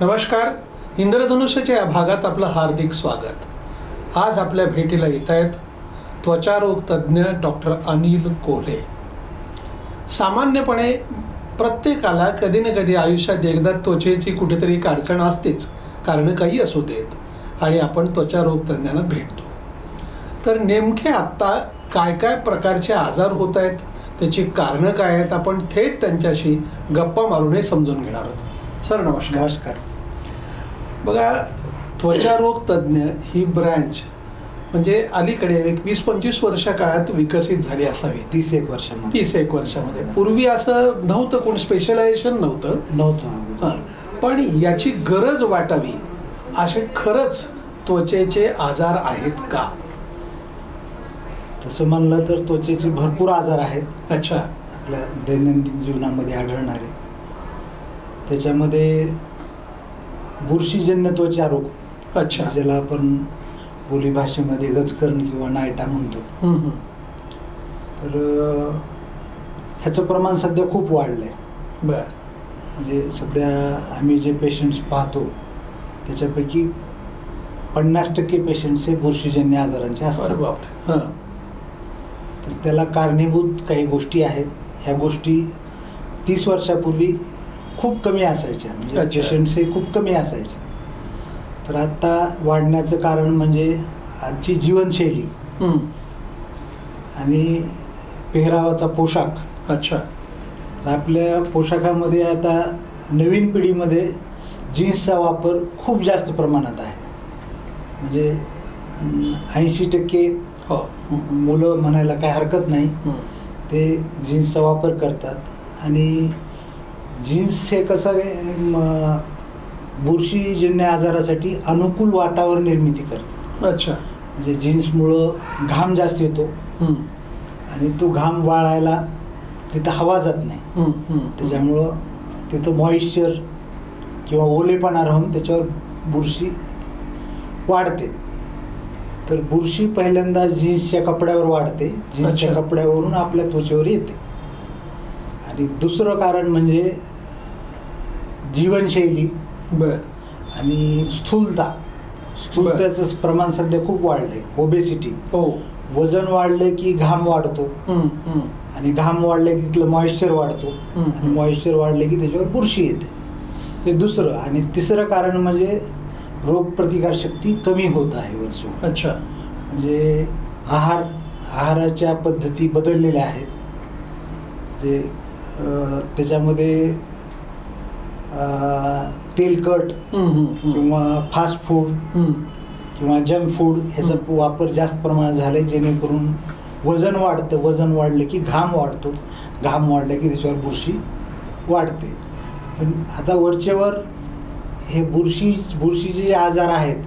नमस्कार. इंद्रधनुष्याच्या या भागात आपलं हार्दिक स्वागत. आज आपल्या भेटीला येत आहेत त्वचारोग तज्ज्ञ डॉक्टर अनिल कोल्हे सामान्यपणे प्रत्येकाला कधी ना कधी आयुष्यात एकदा त्वचेची कुठेतरी एक अडचण असतेच कारण काही असू देत आणि आपण त्वचारोग तज्ज्ञांना भेटतो. तर नेमके आत्ता काय काय प्रकारचे आजार होत आहेत त्याची कारणं काय आहेत आपण थेट त्यांच्याशी गप्पा मारून हे समजून घेणार आहोत. सर नमस्कार. नमस्कार. बघा त्वचारोग तज्ज्ञ ही ब्रँच म्हणजे अलीकडे एक वीस पंचवीस वर्षा काळात विकसित झाली असावी. तीस एक वर्षामध्ये. तीस एक वर्षामध्ये. पूर्वी असं नव्हतं कोण स्पेशलायझेशन नव्हतं. नव्हतं हां. पण याची गरज वाटावी असे खरंच त्वचेचे आजार आहेत का? तसं म्हणलं तर त्वचेचे भरपूर आजार आहेत. अच्छा. आपल्या दैनंदिन जीवनामध्ये आढळणारे. त्याच्यामध्ये बुरशीजन्य त्वचा रोग अच्छा. ज्याला आपण बोलीभाषेमध्ये गजकरण किंवा नायटा म्हणतो. तर ह्याचं प्रमाण सध्या खूप वाढलं आहे बर. म्हणजे सध्या आम्ही जे पेशंट्स पाहतो त्याच्यापैकी पन्नास टक्के पेशंट्स हे बुरशीजन्य आजारांचे अरे असतात हां. तर त्याला कारणीभूत काही गोष्टी आहेत. ह्या गोष्टी तीस वर्षापूर्वी खूप कमी असायच्या म्हणजे अच्छा. पेशंट्स हे खूप कमी असायचे. तर आत्ता वाढण्याचं कारण म्हणजे आजची जीवनशैली. हम्म. आणि पेहरावाचा पोशाख. अच्छा. तर आपल्या पोशाखामध्ये आता नवीन पिढीमध्ये जीन्सचा वापर खूप जास्त प्रमाणात आहे. म्हणजे ऐंशी टक्के हो. मुलं म्हणायला काही हरकत नाही. हम्म. ते जीन्सचा वापर करतात. आणि जीन्स हे कसं बुरशीजन्य आजारासाठी अनुकूल वातावरण निर्मिती करतं. अच्छा. म्हणजे जीन्समुळं घाम जास्त येतो. आणि तो घाम वाळायला तिथं हवा जात नाही. त्याच्यामुळं तिथं मॉइश्चर किंवा ओलेपणा राहून त्याच्यावर बुरशी वाढते. तर बुरशी पहिल्यांदा जीन्सच्या कपड्यावर वाढते. जीन्सच्या. कपड्यावरून आपल्या त्वचेवर येते. आणि दुसरं कारण म्हणजे जीवनशैली बर. आणि स्थूलता. स्थूलतेचं प्रमाण सध्या खूप वाढलंय. ओबेसिटी हो. वजन वाढलं की घाम वाढतो. आणि घाम वाढले की तिथलं मॉइश्चर वाढतो. आणि मॉइश्चर वाढले की त्याच्यावर बुरशी येते. हे दुसरं. आणि तिसरं कारण म्हणजे रोगप्रतिकारशक्ती कमी होत आहे वर्षभर. अच्छा. म्हणजे आहार आहाराच्या पद्धती बदललेल्या आहेत. म्हणजे त्याच्यामध्ये तेलकट. किंवा फास्ट फूड. किंवा जंक फूड ह्याचा वापर जास्त प्रमाणात झाला आहे जेणेकरून वजन वाढतं. वजन वाढलं की घाम वाढतो. घाम वाढलं की त्याच्यावर बुरशी वाढते. पण आता वरचेवर हे बुरशी बुरशीचे जे आजार आहेत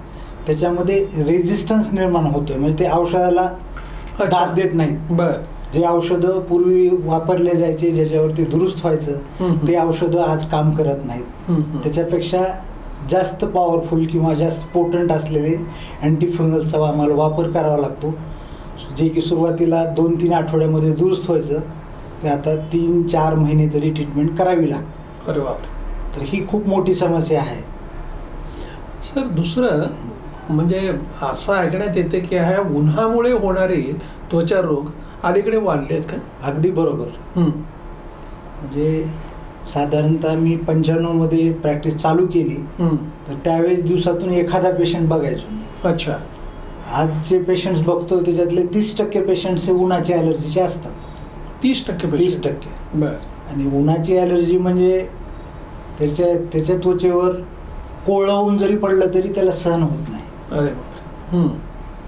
त्याच्यामध्ये रेझिस्टन्स निर्माण होतोय. म्हणजे ते औषधाला. दाद देत नाहीत. बर. जे औषधं पूर्वी वापरले जायचे ज्याच्यावर ते दुरुस्त व्हायचं. ते औषधं आज काम करत नाहीत. त्याच्यापेक्षा जास्त पॉवरफुल किंवा जास्त पोटंट असलेले अँटीफंगलचा आम्हाला वापर करावा लागतो. जे की सुरुवातीला दोन तीन आठवड्यामध्ये दुरुस्त व्हायचं ते आता तीन चार महिने तरी ट्रीटमेंट करावी लागते. अरे बापरे. तर ही खूप मोठी समस्या आहे. सर दुसरं म्हणजे असं ऐकण्यात येते की ह्या उन्हामुळे होणारे त्वचा रोग अलीकडे वाढले आहेत का? अगदी बरोबर. म्हणजे साधारणतः मी पंच्याण्णवमध्ये प्रॅक्टिस चालू केली. तर त्यावेळेस दिवसातून एखादा पेशंट बघायचो अच्छा. आज जे पेशंट्स बघतो त्याच्यातले तीस टक्के पेशंट्स हे उन्हाची ॲलर्जीचे असतात. तीस टक्के तीस. टक्के. बर. आणि उन्हाची ॲलर्जी म्हणजे त्याच्या त्याच्या त्वचेवर कोळवून जरी पडलं तरी त्याला सहन होत नाही. अरे.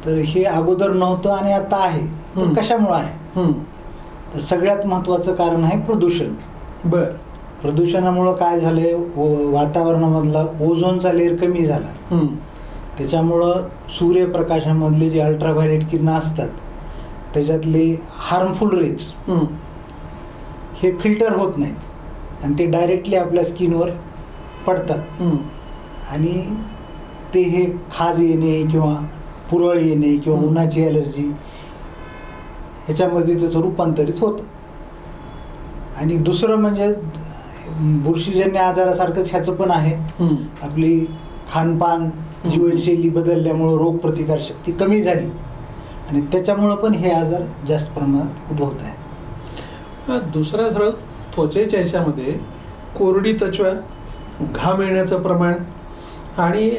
तर हे अगोदर नव्हतं आणि आता आहे. तर. कशामुळं आहे. तर सगळ्यात महत्त्वाचं कारण आहे प्रदूषण बर प्रदूषणामुळं काय झालंय वातावरणामधला ओझोनचा लेअर कमी झाला. त्याच्यामुळं सूर्यप्रकाशामधले जे अल्ट्राव्हायलेट किरणं असतात त्याच्यातले हार्मफुल रेज. हे फिल्टर होत नाहीत आणि ते डायरेक्टली आपल्या स्किनवर पडतात. आणि ते हे खाज येणे किंवा पुरळ येणे किंवा. उन्हाची ॲलर्जी ह्याच्यामध्ये त्याचं रूपांतरित होतं. आणि दुसरं म्हणजे बुरशीजन्य आजारासारखंच ह्याचं पण आहे. आपली खानपान जीवनशैली बदलल्यामुळं रोगप्रतिकारशक्ती कमी झाली. आणि त्याच्यामुळं पण हे आजार जास्त प्रमाणात उद्भवत आहे हा, दुसरा धर त्वचेच्या ह्याच्यामध्ये कोरडी त्वचा घाम येण्याचं प्रमाण आणि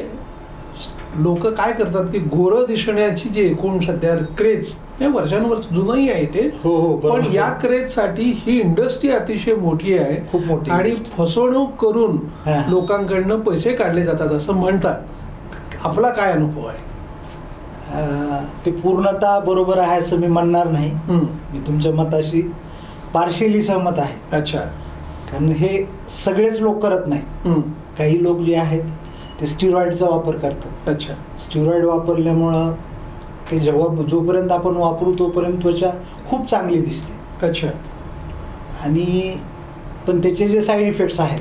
लोक काय करतात की गोरं दिसण्याची जी एकूण सध्या क्रेज हे वर्षानुवर्ष जुनही आहे ते हो हो पण. या क्रेजसाठी ही इंडस्ट्री अतिशय मोठी आहे खूप मोठी आणि. फसवणूक करून. लोकांकडनं पैसे काढले जातात असं म्हणतात आपला काय अनुभव आहे ते पूर्णतः बरोबर आहे असं मी म्हणणार नाही. मी तुमच्या मताशी पार्शियली सहमत आहे अच्छा कारण हे सगळेच लोक करत नाहीत. काही लोक जे आहेत ते स्टिरॉइडचा वापर करतात अच्छा स्टिरॉइड वापरल्यामुळं ते जेव्हा जोपर्यंत आपण वापरू तोपर्यंत त्वचा खूप चांगली दिसते. अच्छा. आणि पण त्याचे जे साईड इफेक्ट्स आहेत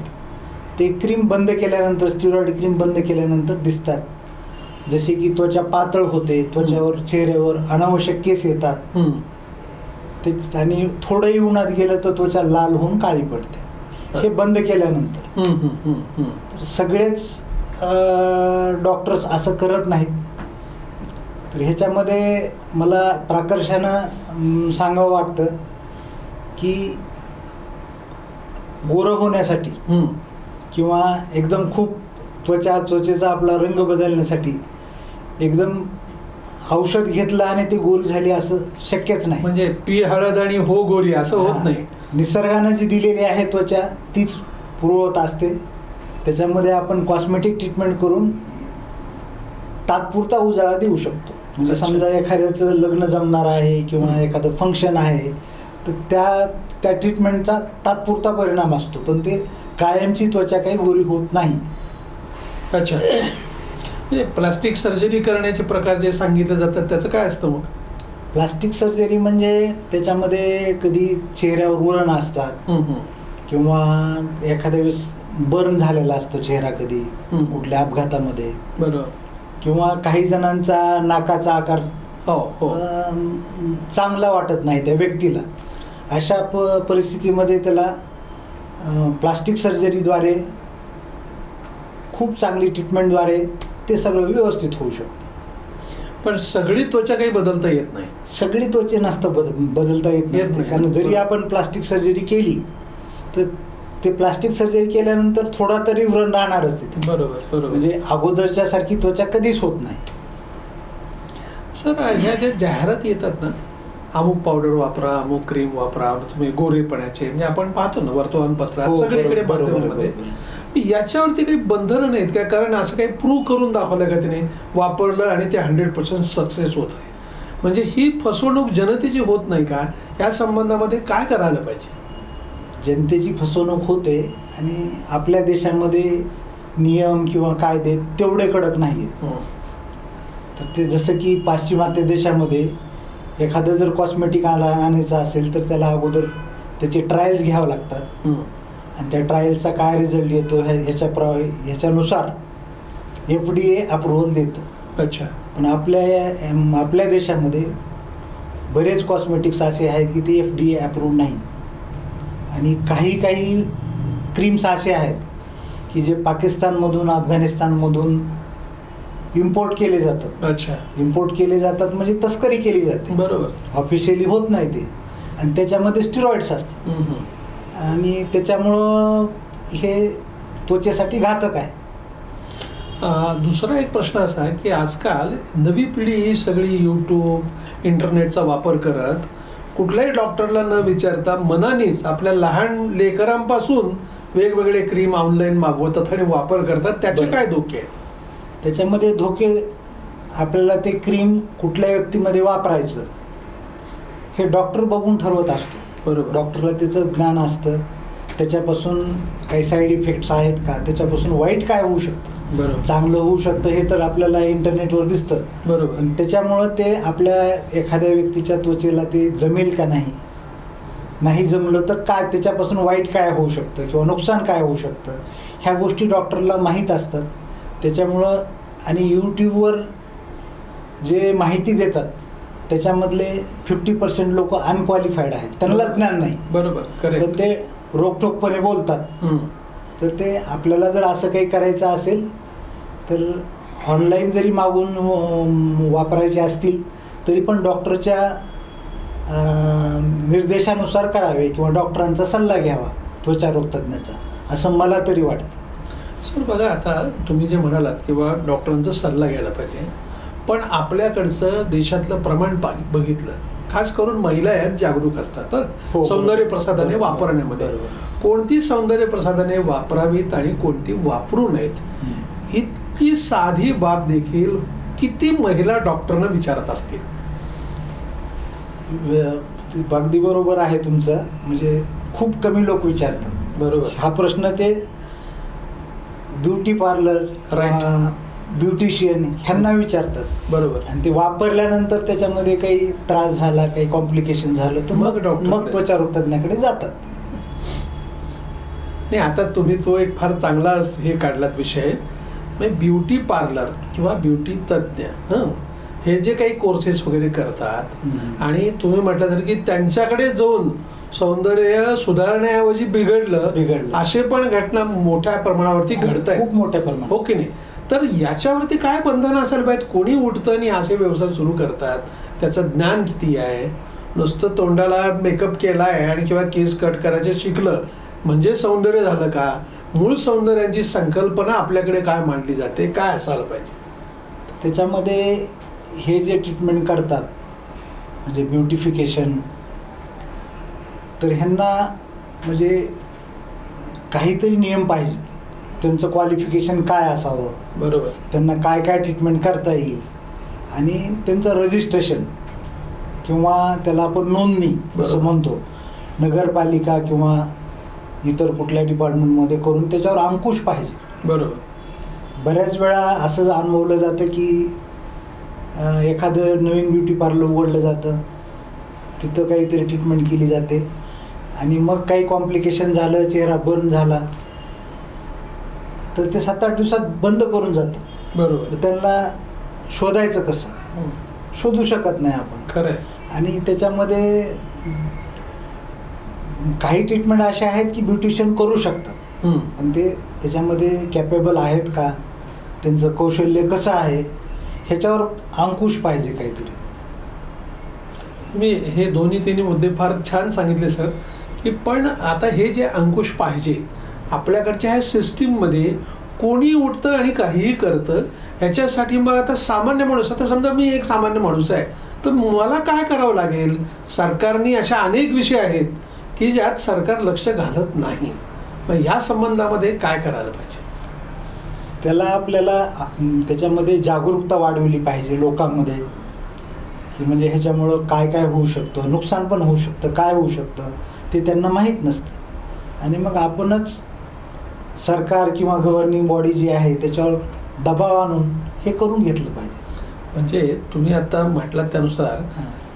ते क्रीम बंद केल्यानंतर स्टिरॉइड क्रीम बंद केल्यानंतर दिसतात. जसे की त्वचा पातळ होते त्वचावर चेहऱ्यावर अनावश्यक केस येतात. ते आणि थोडंही उन्हात गेलं तर त्वचा लाल होऊन काळी पडते. हे बंद केल्यानंतर. सगळेच डॉक्टर्स असं करत नाहीत. तर ह्याच्यामध्ये मला प्राकर्षानं सांगावं वाटतं की गोरं होण्यासाठी. किंवा एकदम खूप त्वचा त्वचेचा आपला रंग बदलण्यासाठी एकदम औषध घेतलं आणि ती गोल झाली असं शक्यच नाही म्हणजे पी हळद आणि हो गोरी असं होत हा. नाही निसर्गानं जी दिलेली आहे त्वचा तीच पुरवत असते त्याच्यामध्ये आपण कॉस्मेटिक ट्रीटमेंट करून तात्पुरता उजाळा देऊ शकतो म्हणजे. समजा एखाद्याचं लग्न जमणार आहे किंवा. एखादं फंक्शन आहे तर त्या त्या ट्रीटमेंटचा तात्पुरता परिणाम असतो पण ते कायमची त्वचा काही गोरी होत नाही अच्छा म्हणजे प्लास्टिक सर्जरी करण्याचे प्रकार जे सांगितले जातात त्याचं काय असतं मग प्लास्टिक सर्जरी म्हणजे त्याच्यामध्ये कधी चेहऱ्यावर वळण असतात. किंवा एखाद्या वेळेस बर्न झालेला असतो चेहरा कधी. कुठल्या अपघातामध्ये बरोबर किंवा काही जणांचा नाकाचा आकार हो हो. चांगला वाटत नाही त्या व्यक्तीला. अशा प परिस्थितीमध्ये त्याला प्लास्टिक सर्जरीद्वारे खूप चांगली ट्रीटमेंटद्वारे ते सगळं व्यवस्थित होऊ शकतं. पण सगळी त्वचा काही बदलता येत नाही. सगळी त्वचे नसतं बद बदलता येत नाही. कारण जरी आपण प्लास्टिक सर्जरी केली तर ते प्लास्टिक सर्जरी केल्यानंतर थोडा तरी व्रण राहणारच तिथे. बरोबर बरोबर. म्हणजे अगोदरच्या सारखी त्वचा कधीच होत नाही. सर ह्या ज्या जाहिरात येतात ना अमुक पावडर वापरा अमुक क्रीम वापरा तुम्ही गोरेपणाचे म्हणजे आपण पाहतो ना वर्तमानपत्रात हो, सगळीकडे माध्यमांमध्ये. याच्यावरती काही बंधनं नाहीत का? कारण असं काही प्रूव्ह करून दाखवलं का त्याने वापरलं आणि ते हंड्रेड पर्सेंट सक्सेस होत आहे. म्हणजे ही फसवणूक जनतेची होत नाही का? या संबंधामध्ये काय करायला पाहिजे? जनतेची फसवणूक होते आणि आपल्या देशामध्ये नियम किंवा कायदे तेवढे कडक नाही आहेत हं. तर ते जसं की पाश्चिमात्य देशामध्ये एखादं जर कॉस्मेटिक आणायचं असेल तर त्याला अगोदर त्याचे ट्रायल्स घ्यावं लागतात. हं. आणि त्या ट्रायलचा काय रिझल्ट येतो ह्या ह्याच्या प्र ह्याच्यानुसार एफ डी ए अप्रुव्हल देतं. अच्छा. पण आपल्या आपल्या देशामध्ये बरेच कॉस्मेटिक्स असे आहेत की ते एफ डी ए अप्रूव्ह नाही आणि काही काही क्रीम्स असे आहेत की जे पाकिस्तानमधून अफगाणिस्तानमधून इम्पोर्ट केले जातात. अच्छा. इम्पोर्ट केले जातात म्हणजे तस्करी केली जाते. बरोबर. ऑफिशियली होत नाही ते. आणि त्याच्यामध्ये स्टिरॉइड्स असतात. आणि त्याच्यामुळं हे त्वचेसाठी घातक आहे. दुसरा एक प्रश्न असा आहे की आजकाल नवी पिढी ही सगळी यूट्यूब इंटरनेटचा वापर करत कुठल्याही डॉक्टरला न विचारता मनानेच आपल्या लहान लेकरांपासून वेगवेगळे क्रीम ऑनलाईन मागवतात आणि वापर करतात त्याचे. काय धोके आहेत? त्याच्यामध्ये धोके आपल्याला ते क्रीम कुठल्या व्यक्तीमध्ये वापरायचं हे डॉक्टर बघून ठरवत असतो. बरोबर. डॉक्टरला त्याचं ज्ञान असतं. त्याच्यापासून काही साईड इफेक्ट्स आहेत का? त्याच्यापासून वाईट काय होऊ शकतं? बरोबर. चांगलं होऊ शकतं हे तर आपल्याला इंटरनेटवर दिसतं. बरोबर. त्याच्यामुळं ते आपल्या एखाद्या व्यक्तीच्या त्वचेला ते जमेल का नाही? नाही जमलं तर काय? त्याच्यापासून वाईट काय होऊ शकतं? किंवा नुकसान काय होऊ शकतं? ह्या गोष्टी डॉक्टरला माहीत असतात. त्याच्यामुळं आणि यूट्यूबवर जे माहिती देतात त्याच्यामधले फिफ्टी पर्सेंट लोक अनक्वालिफाईड आहेत. त्यांना ज्ञान नाही. बरोबर. ते रोखठोकपणे बोलतात. तर ते आपल्याला जर असं काही करायचं असेल तर ऑनलाईन जरी मागून वापरायचे असतील तरी पण डॉक्टरच्या निर्देशानुसार करावे किंवा डॉक्टरांचा सल्ला घ्यावा त्वचा रोगतज्ञाचा असं मला तरी वाटतं. सर बघा आता तुम्ही जे म्हणालात किंवा डॉक्टरांचा सल्ला घ्यायला पाहिजे पण आपल्याकडचं देशातलं प्रमाण पा बघितलं खास करून महिला आहेत जागरूक असतात हं? सौंदर्य प्रसाधने. वापरण्यामध्ये. कोणती सौंदर्य प्रसाधने वापरावीत आणि कोणती वापरू नयेत इतकी साधी बाब देखील किती महिला डॉक्टरना विचारत असतील अगदी बरोबर आहे तुमचं म्हणजे खूप कमी लोक विचारतात बरोबर हा प्रश्न ते ब्युटी पार्लर. ब्युटिशियन ह्यांना विचारतात. बरोबर. आणि ते वापरल्यानंतर त्याच्यामध्ये काही त्रास झाला काही कॉम्प्लिकेशन झालं तर मग डॉक्टरकडे. मग त्वचा रोगतज्ञाकडे जातात. नाही आता तुम्ही तो एक फार चांगला हे काढलात विषय. म्हणजे ब्युटी पार्लर किंवा ब्युटी तज्ज्ञ हं हे जे काही कोर्सेस वगैरे करतात. आणि तुम्ही म्हटलं तर की त्यांच्याकडे जाऊन सौंदर्य सुधारण्याऐवजी बिघडलं बिघडलं. असे पण घटना मोठ्या प्रमाणावरती घडत आहेत खूप मोठ्या प्रमाणात. हो की नाही? तर याच्यावरती काय बंधनं असायला पाहिजेत कोणी उठतं आणि असे व्यवसाय सुरू करतात? त्याचं ज्ञान किती आहे? नुसतं तोंडाला मेकअप केला आहे आणि किंवा केस कट करायचे शिकलं म्हणजे सौंदर्य झालं का? मूळ सौंदर्याची संकल्पना आपल्याकडे काय मांडली जाते? काय असायला पाहिजे? त्याच्यामध्ये हे जे ट्रीटमेंट करतात म्हणजे ब्युटिफिकेशन तर ह्यांना म्हणजे काहीतरी नियम पाहिजेत. त्यांचं क्वालिफिकेशन काय असावं? बरोबर. त्यांना काय काय ट्रीटमेंट करता येईल? आणि त्यांचं रजिस्ट्रेशन किंवा त्याला आपण नोंदणी असं. म्हणतो. नगरपालिका किंवा इतर कुठल्या डिपार्टमेंटमध्ये करून त्याच्यावर अंकुश पाहिजे. बरोबर. बऱ्याच वेळा असं अनुभवलं जातं की एखादं नवीन ब्युटी पार्लर उघडलं जातं. तिथं काहीतरी ट्रीटमेंट केली जाते. आणि मग काही कॉम्प्लिकेशन झालं चेहरा बर्न झाला. तर ते सात आठ दिवसात बंद करून जातं. बरोबर. त्यांना शोधायचं कसं? हं. शोधू शकत नाही आपण. खरं आणि त्याच्यामध्ये काही ट्रीटमेंट असे आहेत की ब्युटिशियन करू शकतात. हं. पण ते त्याच्यामध्ये कॅपेबल आहेत का? त्यांचं कौशल्य कसं आहे? ह्याच्यावर अंकुश पाहिजे काहीतरी. मी हे दोन्ही तिन्ही मुद्दे फार छान सांगितले सर. की पण आता हे जे अंकुश पाहिजे आपल्याकडच्या ह्या सिस्टीममध्ये कोणी उठतं आणि काहीही करतं ह्याच्यासाठी मग आता सामान्य माणूस आता समजा मी एक सामान्य माणूस आहे तर मला काय करावं लागेल? सरकारने अशा अनेक विषय आहेत की ज्यात सरकार लक्ष घालत नाही. मग ह्या संबंधामध्ये काय करायला पाहिजे? त्याला आपल्याला त्याच्यामध्ये जागरूकता वाढवली पाहिजे लोकांमध्ये की म्हणजे ह्याच्यामुळं काय काय होऊ शकतं नुकसान पण होऊ शकतं काय होऊ शकतं ते त्यांना माहीत नसतं. आणि मग आपणच सरकार किंवा गव्हर्निंग बॉडी जी आहे त्याच्यावर दबाव आणून हे करून घेतलं पाहिजे. म्हणजे तुम्ही आता म्हटलात त्यानुसार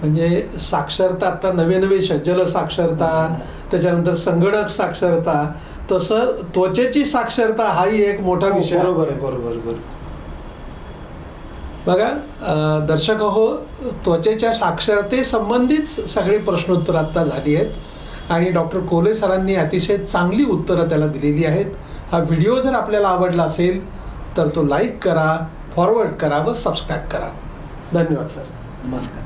म्हणजे साक्षरता आता नवे नवे जल साक्षरता त्याच्यानंतर संगणक साक्षरता तसं त्वचेची साक्षरता हाही एक मोठा विषय आहे. हो, बरोबर आहे बरोबर बरोबर. बघा दर्शक हो त्वचेच्या साक्षरते संबंधित सगळे प्रश्नोत्तर आता झाली आहेत. आणि डॉक्टर कोले सरांनी अतिशय चांगली उत्तरं त्याला दिलेली आहेत. हा व्हिडिओ जर आपल्याला आवडला असेल तर तो लाईक करा फॉरवर्ड करा व सबस्क्राईब करा. धन्यवाद सर. नमस्कार.